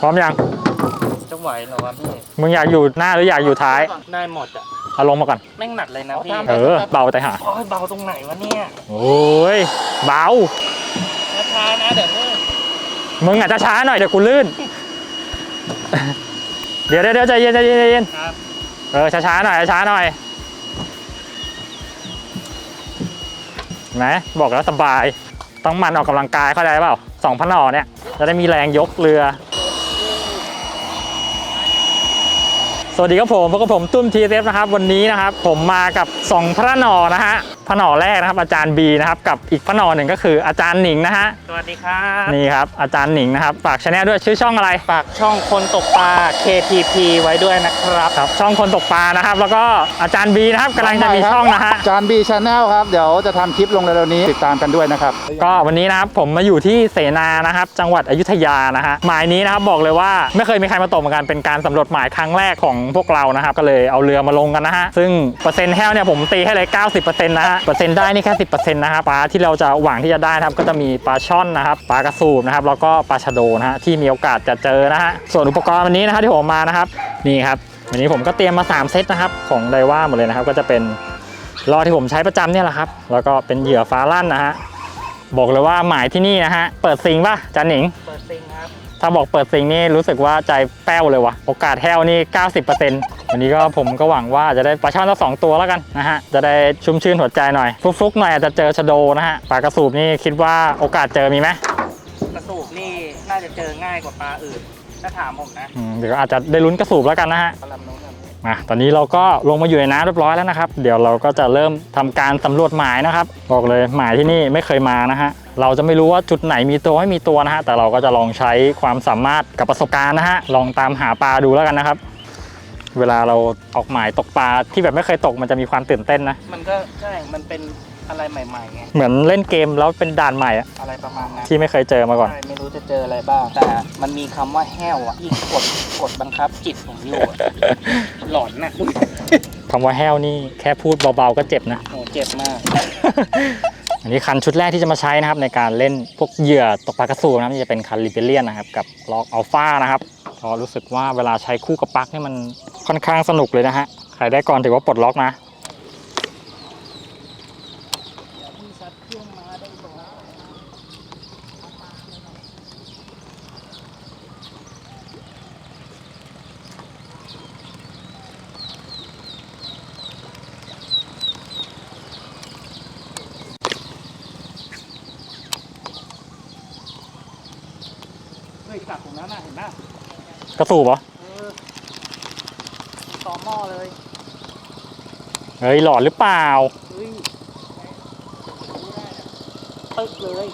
พร้อมยัง จะไหวเหรอวะพี่มึงอยากอยู่หน้าหรืออยากอยู่ท้ายได้หมดอะเอาลงมาก่อน แม่งหนักเลยนะพี่เออ เบาแต่หา โอ้ยเบาตรงไหนวะเนี่ยโอ้ย เบา ช้าๆนะเดี๋ยวเพิ่งมึงอาจจะช้าหน่อยเดี๋ยวกูลื่น เดี๋ยวเดี๋ยวเดี๋ยวใจเย็นใจเย็นใจเย็น ครับเออช้าๆหน่อยช้าๆหน่อยเห็นไหมบอกแล้วสบาย ต้องหมันออกกำลังกายเข้าใจเปล่าสองพันหน่อเนี่ยจะได้มีแรงยกเรือ สวัสดีครับผมพบกับผมตุ้มทีเอฟนะครับ วันนี้นะครับ ผมมากับ 2 พระนอนะฮะ พระหนอแรกนะครับอาจารย์บีนะครับกับอีกพระหนอหนึ่งก็คืออาจารย์หนิงนะฮะสวัสดีครับนี่ครับอาจารย์หนิงนะครับฝากชแนลด้วยชื่อช่องอะไรฝากช่องคนตกปลา KTP ไว้ด้วยนะครับครับช่องคนตกปลานะครับ แล้วก็อาจารย์บีนะครับกำลังจะมีช่องนะฮะจานบีชาแนลครับเดี๋ยวจะทำคลิปลงเร็วๆนี้ติดตามกันด้วยนะครับก็วันนี้นะครับผมมาอยู่ที่เสนานะครับ จังหวัดอยุธยานะฮะหมายนี้นะครับบอกเลยว่าไม่เคยมีใครมาตกเหมือนกันเป็นการสำรวจหมายครั้งแรกของพวกเรานะครับก็เลยเอาเรือมาลงกันนะฮะซึ่งเปอร์เซ็นต์แห้วเนี่ยผมตีให้เลย 90%นะฮะเปอร์เซ็นต์ได้นี่แค่10%นะครับปลาที่เราจะหวังที่จะได้นะครับก็จะมีปลาช่อนนะครับปลากระสูบนะครับแล้วก็ปลาชะโดนะฮะที่มีโอกาสจะเจอนะฮะส่วนอุปกรณ์วันนี้นะครับที่ผมมานะครับนี่ครับวันนี้ผมก็เตรียมมาสามเซตนะครับของไดว่าหมดเลยนะครับ ก็จะเป็นรอที่ผมใช้ประจำเนี่ยแหละครับ แล้วก็เป็นเหยื่อฟ้าลั่นนะฮะบอกเลยว่าหมายที่นี่นะฮะเปิดซิงป่ะจันหนิงเปิดซิงครับถ้าบอกเปิดซิงนี่รู้สึกว่าใจแป้วเลยวะโอกาสแห้วนี่ 90% วันนี้ก็ผมก็หวังว่าจะได้ปลาช่อนสักสองตัวแล้วกันนะฮะ จะได้ชุ่มชื่นหัวใจหน่อย ฟลุกๆหน่อยอาจจะเจอชะโดนะฮะปลากระสูบนี่คิดว่าโอกาสเจอมีไหมกระสูบนี่น่าจะเจอง่ายกว่าปลาอื่นถ้าถามผมนะอืมเดี๋ยวอาจจะได้ลุ้นกระสูบแล้วกันนะฮะปลาลำนู้นครับมาตอนนี้เราก็ลงมาอยู่ในน้ำเรียบร้อยแล้วนะครับ เดี๋ยวเราก็จะเริ่มทำการสำรวจหมายนะครับ บอกเลยหมายที่นี่ไม่เคยมานะฮะ เราจะไม่รู้ว่าจุดไหนมีตัวไม่มีตัวนะฮะ แต่เราก็จะลองใช้ความสามารถกับประสบการณ์นะฮะ ลองตามหาปลาดูแล้วกันนะครับ เวลาเราออกหมายตกปลาที่แบบไม่เคยตกมันจะมีความตื่นเต้นนะ มันก็ใช่ มันเป็นอะไรใหม่ๆไง เหมือนเล่นเกมแล้วเป็นด่านใหม่อะอะไรประมาณนั้นที่ไม่เคยเจอมาก่อน ใช่ไม่รู้จะเจออะไรบ้าง แต่มันมีคำว่าแห้วอะที่กดกดบังคับจิตผมอยู่อะหลอนน่ะคำว่าแห้วนี่แค่พูดเบาๆก็เจ็บนะโอ้เจ็บมาก อันนี้คันชุดแรกที่จะมาใช้นะครับในการเล่นพวกเหยื่อตกปลากระสูนะครับนี่จะเป็นคันลิเบเลียนนะครับกับล็อกอัลฟานะครับเพราะรู้สึกว่าเวลาใช้คู่กับปลั๊กนี่มัน ค่อนข้างสนุกเลยนะฮะใครได้ก่อนถือว่าปลดล็อกนะเฮ้ยกลับตรงนั้นน่ะเห็นไหมกระสูบเหรอเออต่อหม้อเลย เฮ้ยหลอดหรือเปล่าเฮ้ยตึกเลย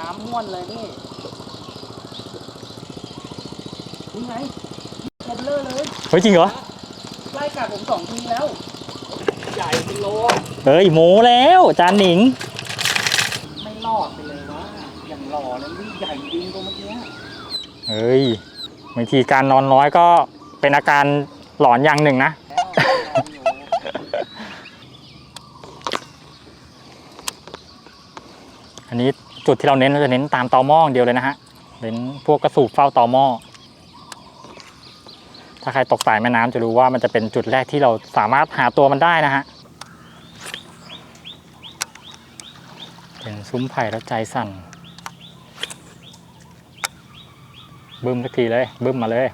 น้ำม่วนเลยนี่นี่ไงเทเลอร์เลยเฮ้ยจริงเหรอไล่กัดผมสองทีแล้ว ใหญ่เป็นโลเฮ้ยโมแล้วจานหนิง ไม่รอดไปเลยวะอย่างหล่อเลยวิ่งใหญ่จริงตัวเมื่อกี้เฮ้ยบางทีการนอนน้อยก็เป็นอาการหลอนอย่างหนึ่งนะ แล้วอยู่ อั นนี้จุดที่เราเน้นเราจะเน้นตามตอหม้องเดียวเลยนะฮะเน้นพวกกระสูบเฝ้าตอหม้อถ้าใครตกสายแม่น้ำจะรู้ว่ามันจะเป็นจุดแรกที่เราสามารถหาตัวมันได้นะฮะเป็นซุ้มไผ่แล้วใจสั่นบึ้มสักทีเลยบึ้มมาเลย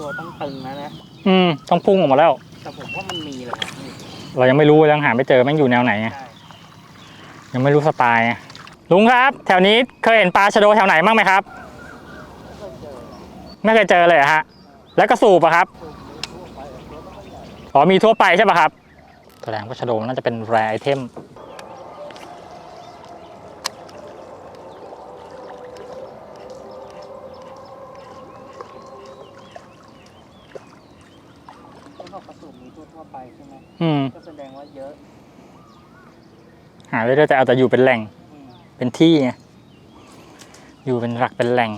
ตัวต้องตึงนะนะอืมต้องพุ่งออกมาแล้ว แต่ผมว่ามันมีเลยวะพี่เรายังไม่รู้ยังหาไม่เจอแม่งอยู่แนวไหนไงใช่ยังไม่รู้สไตล์ไงลุงครับ แถวนี้เคยเห็นปลาชะโดแถวไหนบ้างไหมครับ ไม่เคยเจอเลยเหรอฮะ แล้วกระสูบอะครับอ๋อมีทั่วไปใช่ป่ะครับแสดงว่าชะโดน่าจะเป็นแรไอเทม อืม ก็แสดงว่าเยอะหาเรื่อยๆแต่เอาแต่อยู่เป็นแหล่ง อืมเป็นที่ไงอยู่เป็นหลักเป็นแหล่ง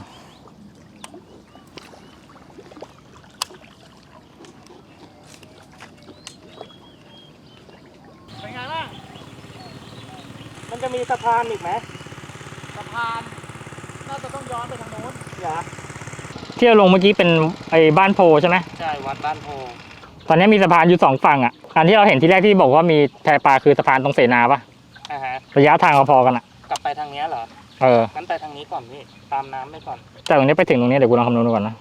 เป็นไงล่ะมันจะมีสะพานอีกไหมสะพานน่าจะต้องย้อนไปทางโน้นอย่าที่เราลงเมื่อกี้เป็นไอ้บ้านโพใช่ไหมใช่วัดบ้านโพตอนนี้มีสะพานอยู่สองฝั่งอะ การที่เราเห็นที่แรกที่บอกว่ามีแพปลาคือสะพานตรงเสนาปะอ่าฮะระยะทางพอๆกันอะกลับไปทางเนี้ยเหรอเออ งั้นไปทางนี้ก่อนพี่ตามน้ำไปก่อนแต่ตรงนี้ไปถึงตรงนี้เดี๋ยวกูลองคำนวณดูก่อนนะ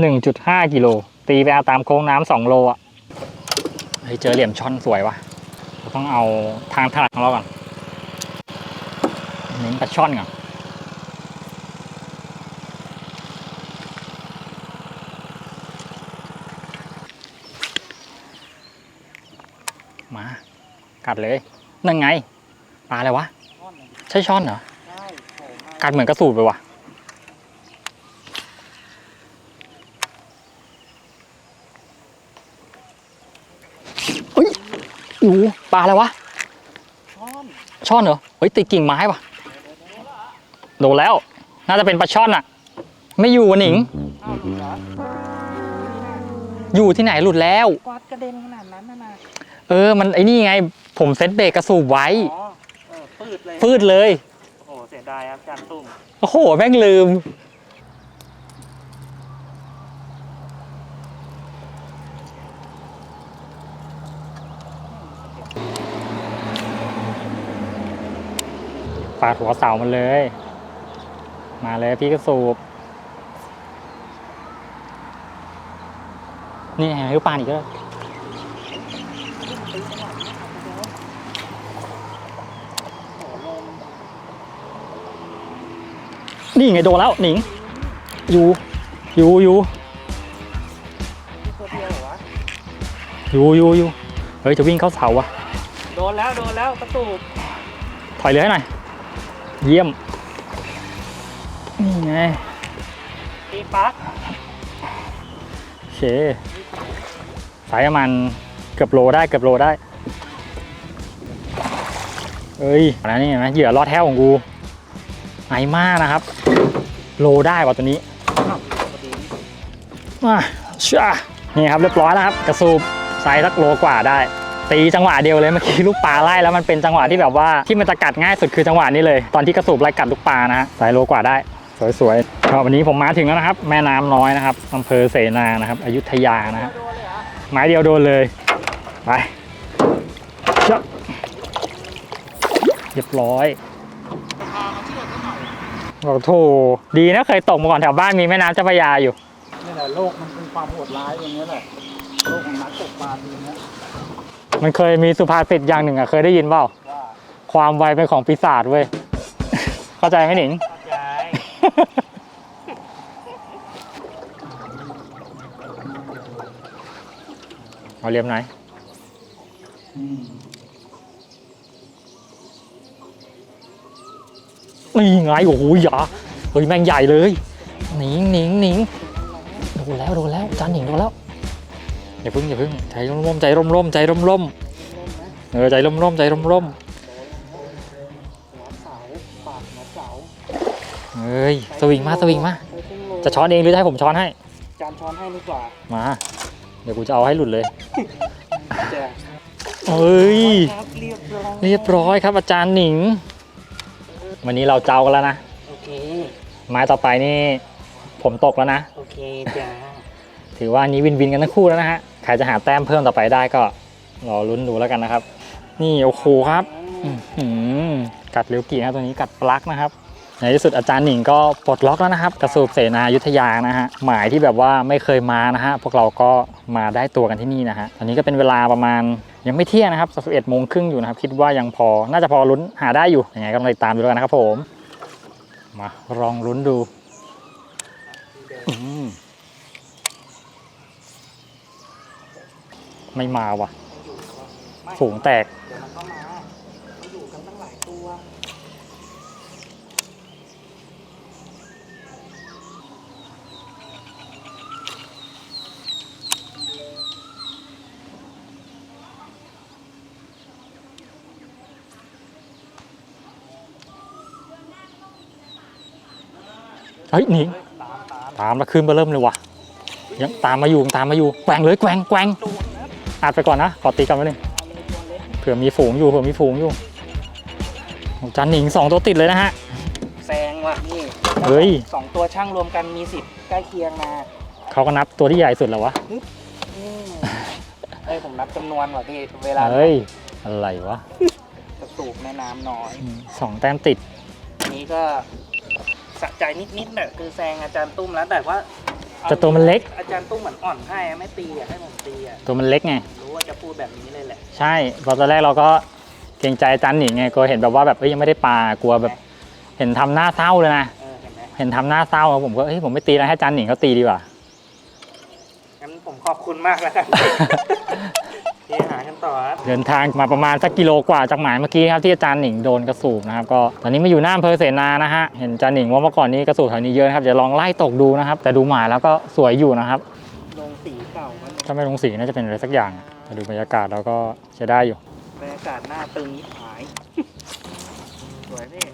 หนึ่งจุดห้ากิโล ตีไปเอาตามโค้งน้ำสองโลอะเฮ้ยเจอเหลี่ยมช่อนสวยวะเราต้องเอาทางถนัดของเราก่อนเน้นปลาช่อนก่อน กัดเลยนั่นไงปลาอะไรวะช่อนเลยใช่ช่อนเหรอใช่โผล่มากัดเหมือนกระสูบไปว่ะเฮ้ยอูปลาอะไรวะช่อนช่อนเหรอเฮ้ยติดกิ่งไม้ว่ะโดนแล้ว น่าจะเป็นปลาช่อนอะไม่อยู่อะหนิงอ้าวหลุดเหรออยู่ที่ไหนหลุดแล้วกวาดกระเด็นขนาดนั้นนะนะเออ มันไอ้นี่ไง ผมเซ็ตเบรกกระสูบไว้ อ๋อเออปืดเลยฟืดเลย โอ้เสียดายครับจานตุ้มโอ้โห แม่งลืม ปาดหัวเสามันเลย มาเลยพี่กระสูบ นี่ไงคือปานอีกแล้ว นี่ไงโดนแล้วหนิง อยู่ อยู่อยู่นี่ตัวเดียวเหรอวะอยู่อยู่อยู่เฮ้ยจะวิ่งเข้าเสาอะโดนแล้วโดนแล้วกระตูบถอยเรือให้หน่อย เยี่ยม นี่ไงตีปักโอเค สายประมาณเกือบโลได้เกือบโลได้ เอ้ยอันนี้เห็นไหมเหยื่อรอดแท้วของกู ไหนมากนะครับ โลได้ว่ะตัวนี้พอดีมาช่านี่ครับเรียบร้อยแล้วครับ กระสูบไซส์สักโลกว่าได้ ตีจังหวะเดียวเลยเมื่อกี้ลูกปลาไล่แล้วมันเป็นจังหวะที่แบบว่าที่มันจะกัดง่ายสุดคือจังหวะนี้เลย ตอนที่กระสูบไล่กัดลูกปลานะฮะไซส์โลกว่าได้ สวยๆก็วันนี้ผมมาถึงแล้วนะครับ แม่น้ำน้อยนะครับอำเภอเสนานะครับ อยุธยานะฮะโดนเลยเหรอไม้เดียวโดนเลยไปเจ้าเรียบร้อย บอกโถดีนะเคยตกมาก่อนแถวบ้านมีแม่น้ำเจ้าพระยาอยู่ นี่แหละโลกมันเป็นความโหดร้ายอย่างนี้ยแหละโลกของนักตกปลาทีเนี้ยมันเคยมีสุภาษิตอย่างหนึ่งอะเคยได้ยินเปล่า ว่าความไวเป็นของปีศาจเว้ย เข้าใจไหมหนิงเข้าใจเอาเรียมไหน นี่ไงโอ้โหหยาเฮ้ยแม่งใหญ่เลยหนิงหนิงหนิงโดนแล้วโดนแล้วจานหนิงโดนแล้วอย่าพึ่งอย่าพึ่งใจร่มๆใจร่มๆใจร่มๆเออใจร่มๆใจร่มหัวเสาปากหัวเสาๆเฮ้ยสวิงมาสวิงมาไปครึ่งโลจะช้อนเองหรือจะให้ผมช้อนให้จานช้อนให้ดีกว่ามาเดี๋ยวกูจะเอาให้หลุดเลยเจ้เฮ้ยครับเรียบร้อยเรียบร้อยครับอาจารย์หนิง วันนี้เราเจ้ากันแล้วนะ โอเค ไม้ต่อไปนี่ ผมตกแล้วนะ โอเคจ้าถือว่านี้วินวินกันทั้งคู่แล้วนะฮะ ใครจะหาแต้มเพิ่มต่อไปได้ก็รอลุ้นดูแล้วกันนะครับ นี่โอ้โหครับอื้อหือกัดเร็วกี่นะตัวนี้กัดปลั๊กนะครับ ในที่สุดอาจารย์หนิงก็ปลดล็อกแล้วนะครับ กระสูบเสนายุทธยานะฮะหมายที่แบบว่าไม่เคยมานะฮะพวกเราก็มาได้ตัวกันที่นี่นะฮะตอนนี้ก็เป็นเวลาประมาณยังไม่เที่ยงนะครับสิบเอ็ดโมงครึ่งอยู่นะครับคิดว่ายังพอน่าจะพอลุ้นหาได้อยู่ยังไงก็ลองติดตามดูแล้วกันนะครับผม มาลองลุ้นดูมไม่มาว่ะไม่ฝูงแตก เดี๋ยวมันก็มามันอยู่กันตั้งหลายตัวเฮ้ยหนิงตามตามตามแล้วขึ้นมาเริ่มเลยวะยังตามมาอยู่ยังตามมาอยู่แกว่งเลยแกว่งแกว่งโดนนะอัดไปก่อนนะขอตีกันไว้หนึ่งเอาเลยตัวเล็กเผื่อมีฝูงอยู่เผื่อมีฝูงอยู่โอ้จันหนิงสองตัวติดเลยนะฮะแซงว่ะนี่เฮ้ยสองตัวช่างรวมกันมีสิบใกล้เคียงนะเขาก็นับตัวที่ใหญ่สุดแล้ววะอืมเอ้ยผมนับจำนวนว่ะพี่เวลาเฮ้ยอะไรวะกระสูบแม่น้ำน้อยอืมสองแต้มติดนี้ก็ สะใจนิดๆแหละคือแซงอาจารย์ตุ้มแล้วแต่ว่าแต่ตัวมันเล็ก อาจารย์ตุ้มเหมือนอ่อนให้อะไม่ตีอะให้ผมตีอะตัวมันเล็กไง รู้ว่าจะพูดแบบนี้เลยแหละใช่เพอตอนแรกเราก็เกรงใจจันหนิงไงกลัวเห็นแบบว่าแบบเอ้ยยังไม่ได้ปลากลัวแบบเห็นทำหน้าเศร้าเลยนะเออเห็นไหมเห็นทำหน้าเศร้าอะผมก็เฮ้ยผมไม่ตีแล้วให้จันหนิงเขาตีดีกว่า งั้นผมขอบคุณมากแล้วกัน ที่หากันต่อครับเดินทางมาประมาณสักกิโลกว่าจากหมายเมื่อกี้ครับที่อาจารย์หนิงโดนกระสูบนะครับก็ตอนนี้มาอยู่หน้าอำเภอเสนานะฮะเห็นอาจารย์หนิงว่าเมื่อก่อนนี้กระสูบแถวนี้เยอะนะครับเดี๋ยวลองไล่ตกดูนะครับ แต่ดูหมายแล้วก็สวยอยู่นะครับลงสีเก่ามันถ้าไม่ลงสีน่าจะเป็นอะไรสักอย่างแต่ดูบรรยากาศแล้วก็ใช้ได้อยู่บรรยากาศหน้าตึงยิบหาย สวยพี่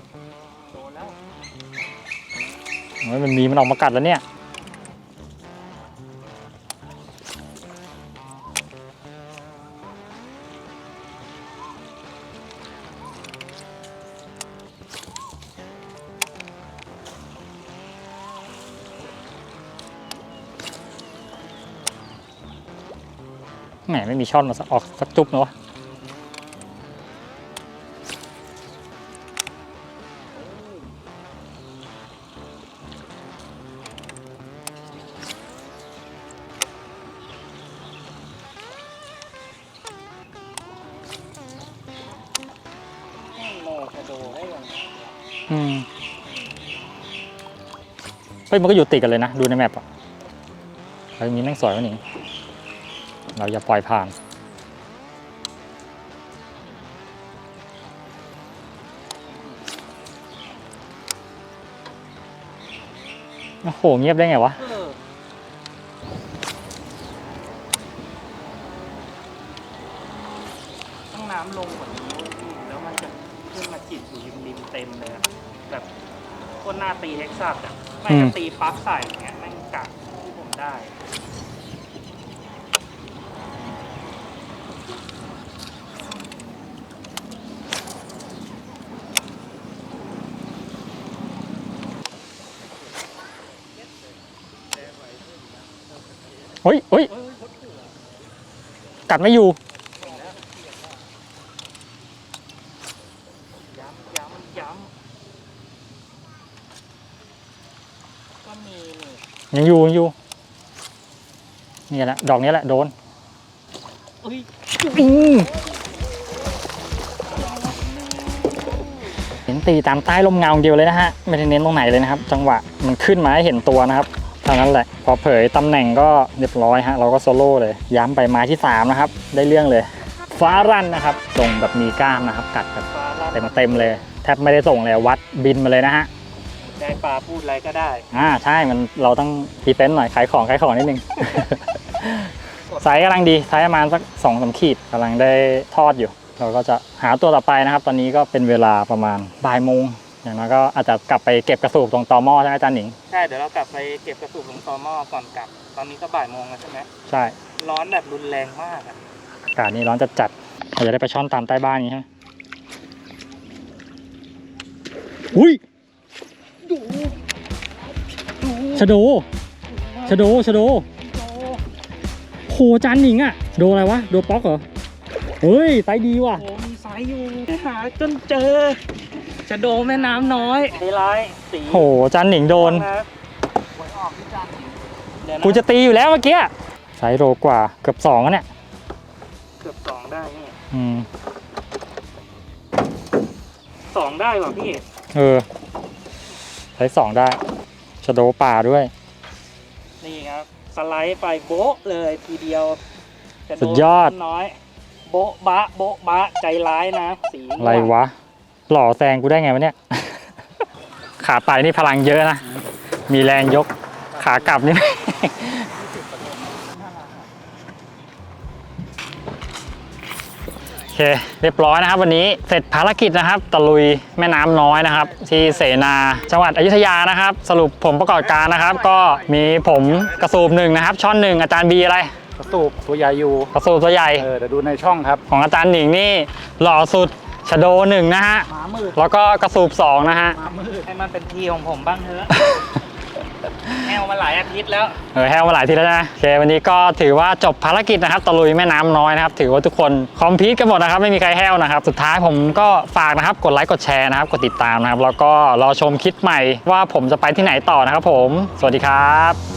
โดนแล้วเฮ้ยมันมีมันออกมากัดแล้วเนี่ย มไม่มีช่อนมาสักออกสักจุ๊บเนอะไม่โมกระโดดได้ยังไงอืมเฮ้ยมันก็อยู่ติดกันเลยนะ ดูในแมปอะเฮ้ยมีแม่งสวยกว่านี้ เราอย่าปล่อยผ่าน โอ้โห เงียบได้ไงวะเออต้องน้ำลงกว่านี้เว้ยพี่แล้วมันจะขึ้นมาจิตอยู่ริมริมๆเต็มเลยอะแบบโคนหน้าตีเท็กซัสอะไม่อืมจะตีปลั๊กใส่อย่างเงี้ยแม่งกัดที่ผมได้ เฮ้ยเฮ้ยกัดไม่อยู่ ย้ำย้ำย้ำก็มีนี่ยังอยู่ยังอยู่นี่แหละดอกนี้แหละโดนเอ้ยอืมเห็นตีตามใต้ลมเงาอย่างเดียวเลยนะฮะไม่ได้เน้นตรงไหนเลยนะครับ จังหวะมันขึ้นมาให้เห็นตัวนะครับ เท่านั้นแหละ พอเผยตำแหน่งก็เรียบร้อยฮะ เราก็โซโล่เลย ย้ำไปไม้ที่ 3 นะครับ ได้เรื่องเลย ฟ้ารั่นนะครับ ส่งแบบมีกล้ามนะครับ กัดแบบปลาลั่นเต็มเต็มๆเลย แทบไม่ได้ส่งเลยวัดบินมาเลยนะฮะได้ปลาพูดอะไรก็ได้ อ่าใช่ มันเราต้องพรีเซนต์หน่อย ขายของขายของนิดนึงไซส์กำลังดีไซส์ประมาณสักสองสามขีดกำลังได้ทอดอยู่ เราก็จะหาตัวต่อไปนะครับ ตอนนี้ก็เป็นเวลาประมาณบ่ายโมง อย่างน้อยก็อาจจะกลับไปเก็บกระสูบตรงตอหม้อใช่ไหมอาจารย์หนิง ใช่เดี๋ยวเรากลับไปเก็บกระสุนลงตอหม้อก่อนกลับ ตอนนี้ก็บ่ายโมงแล้วใช่ไหมใช่ ร้อนแบบรุนแรงมากอะอากาศนี้ร้อนจัดจัดๆอาจจะได้ไปช่อนตามใต้บ้านนี้ฮะอุ้ยชะโดชะโดชะโดโหอาจานหนิงอะโดอะไรวะ โดป๊อกเหรอ เฮ้ยไซส์ดีว่ะโอ้มีสายอยู่หาจนเจอ จะโดแม่น้ำน้อยไฮไลท์สีโหอาจานหนิงโดน นะหวยออกที่จานเดี๋ยวนะกูจะตีอยู่แล้วเมื่อกี้ไซส์โลกว่าเกือบสองอะเนี่ย เกือบสองได้นี่อืม สองได้ว่ะพี่เออไซส์สองได้ชะโดป่าด้วย นี่ครับ สไลด์ไปโบ๊ะเลยทีเดียวจะสุดยอด น้อย โบ๊ะบะโบ๊ะบะใจร้ายนะ สีม่วงอะไรวะ หล่อแซงกูได้ไงวะเนี่ย ขาไปนี่พลังเยอะนะ มีแรงยก ขากลับนี่เเค เรียบร้อยนะครับ วันนี้เสร็จภารกิจนะครับ ตะลุยแม่น้ำน้อยนะครับ ที่เสนาจังหวัดอยุธยานะครับ สรุปผมประกอบการนะครับ ก็มีผมกระสูบหนึ่งนะครับ ช่อนหนึ่งอาจารย์บีอะไร กระสูบตัวใหญ่อยู่กระสูบตัวใหญ่ เออเดี๋ยวดูในช่องครับ ของอาจารย์หนิงนี่หล่อสุด ชโดหนึ่งนะฮะ หมามืดแล้วก็กระสูบสองนะฮะ หมามืดให้มันเป็นทีของผมบ้างเถอะ แนวมาหลายอาทิตย์แล้ว เออแห้วมาหลายทีแล้วนะโอเควันนี้ก็ถือว่าจบภารกิจนะครับตะลุยแม่น้ำน้อยนะครับ ถือว่าทุกคนคอมพลีทกันหมดนะครับ ไม่มีใครแห้วนะครับ สุดท้ายผมก็ฝากนะครับ กดไลค์กดแชร์นะครับ กดติดตามนะครับ แล้วก็รอชมคลิปใหม่ว่าผมจะไปที่ไหนต่อนะครับผม สวัสดีครับ